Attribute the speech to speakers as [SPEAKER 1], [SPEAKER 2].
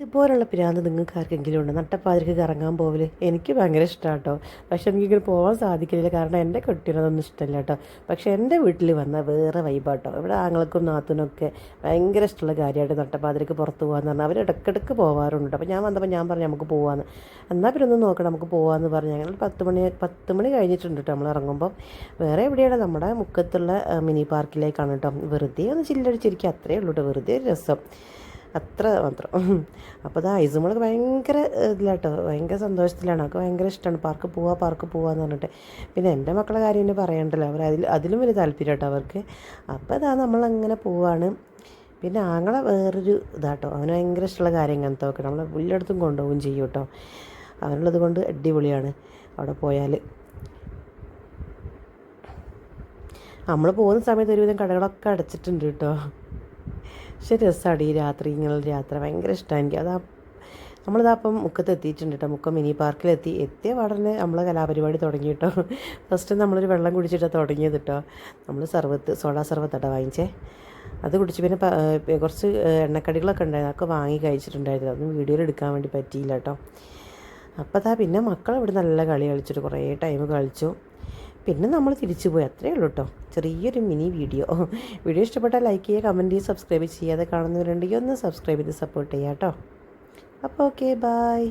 [SPEAKER 1] ഇതുപോലുള്ള പിരാന്ത് നിങ്ങൾക്ക് ആർക്കെങ്കിലും ഉണ്ട്? നട്ടപ്പാതിരിക്ക് കറങ്ങാൻ പോവില്ല എനിക്ക് ഭയങ്കര ഇഷ്ടമാണ് കേട്ടോ പക്ഷെ എനിക്കിങ്ങനെ പോകാൻ സാധിക്കില്ല. കാരണം എന്റെ കുട്ടികളൊന്നും ഇഷ്ടമല്ല കേട്ടോ പക്ഷെ എന്റെ വീട്ടിൽ വന്ന വേറെ വൈബാട്ടോ ഇവിടെ ആങ്ങൾക്കും നാത്തിനൊക്കെ ഭയങ്കര ഇഷ്ടമുള്ള കാര്യമായിട്ട് നട്ടപ്പാതിരിക്ക് പുറത്ത് പോകാമെന്ന് പറഞ്ഞാൽ അവർ ഇടയ്ക്കിടയ്ക്ക് പോകാറുണ്ട് അപ്പോൾ ഞാൻ വന്നപ്പോൾ ഞാൻ പറഞ്ഞു നമുക്ക് പോകാമെന്ന് എന്നാൽ പിന്നെ ഒന്ന് നോക്കണം നമുക്ക് പോകാമെന്ന് പറഞ്ഞു. ഞങ്ങൾ പത്ത് മണി പത്ത് മണി കഴിഞ്ഞിട്ടുണ്ട് കേട്ടോ നമ്മൾ ഇറങ്ങുമ്പോൾ വേറെ എവിടെയാണ്? നമ്മുടെ മുക്കത്തുള്ള മിനി പാർക്കിലേക്കാണ് കേട്ടോ വെറുതെ ഒന്ന് ചില്ലടിച്ചിരിക്കുക അത്രയേ ഉള്ളൂ കേട്ടോ വെറുതെ ഒരു രസം. അത്ര മാത്രം. അപ്പോൾ അത് ഐസുമോളൊക്കെ ഭയങ്കര ഇതിലാട്ടോ. ഭയങ്കര സന്തോഷത്തിലാണ്. അവൾക്ക് ഭയങ്കര ഇഷ്ടമാണ് പാർക്ക് പോവാ പാർക്ക് പോവാന്ന് പറഞ്ഞിട്ട്. പിന്നെ എന്റെ മക്കളെ കാര്യം തന്നെ പറയണ്ടല്ലോ. അവർ അതിൽ അതിലും വലിയ താല്പര്യം കേട്ടോ അവർക്ക്. അപ്പോൾ അതാ നമ്മളങ്ങനെ പോവാണ്. പിന്നെ ആങ്ങളെ വേറൊരു ഇതാട്ടോ. അവന് ഭയങ്കര ഇഷ്ടമുള്ള കാര്യം ഇങ്ങനത്തെ ഒക്കെ നമ്മൾ എല്ലായിടത്തും കൊണ്ടുപോകും ചെയ്യും കേട്ടോ അവനുള്ളത് കൊണ്ട് അടിപൊളിയാണ്. അവിടെ പോയാൽ നമ്മൾ പോകുന്ന സമയത്ത് ഒരുവിധം കടകളൊക്കെ അടച്ചിട്ടുണ്ട് കേട്ടോ പക്ഷെ രസമാണ് ഈ രാത്രി ഇങ്ങനെയുള്ള യാത്ര. ഭയങ്കര ഇഷ്ടമാണ് എനിക്ക്. അതാ നമ്മളിതാ അപ്പം മുക്കത്ത് എത്തിയിട്ടുണ്ട് കേട്ടോ. മുക്കം മിനി പാർക്കിലെത്തി. എത്തിയ പാടനെ നമ്മൾ കലാപരിപാടി തുടങ്ങി കേട്ടോ. ഫസ്റ്റ് നമ്മളൊരു വെള്ളം കുടിച്ചിട്ടാണ് തുടങ്ങിയത് കേട്ടോ. നമ്മൾ സർവത്ത് സോഡാ സർവത്താട്ടോ വാങ്ങിച്ചേ. അത് കുടിച്ച് പിന്നെ കുറച്ച് എണ്ണക്കടികളൊക്കെ ഉണ്ടായിരുന്നു. അതൊക്കെ വാങ്ങി കഴിച്ചിട്ടുണ്ടായിരുന്നു. അതൊന്നും വീഡിയോയിൽ എടുക്കാൻ വേണ്ടി പറ്റിയില്ല കേട്ടോ. അപ്പോൾ അതാ പിന്നെ മക്കൾ ഇവിടെ നല്ല കളി കളിച്ചിട്ട് കുറേ ടൈം കളിച്ചു. പിന്നെ നമ്മൾ തിരിച്ചു പോയി. അത്രയേ ഉള്ളൂ കേട്ടോ ചെറിയൊരു മിനി വീഡിയോ. വീഡിയോ ഇഷ്ടപ്പെട്ടാൽ ലൈക്ക് ചെയ്യുക കമന്റ് ചെയ്യുക സബ്സ്ക്രൈബ് ചെയ്യാതെ കാണുന്നവരുണ്ടെങ്കിൽ ഒന്ന് സബ്സ്ക്രൈബ് ചെയ്ത് സപ്പോർട്ട് ചെയ്യാം കേട്ടോ അപ്പോൾ ഓക്കെ ബായ്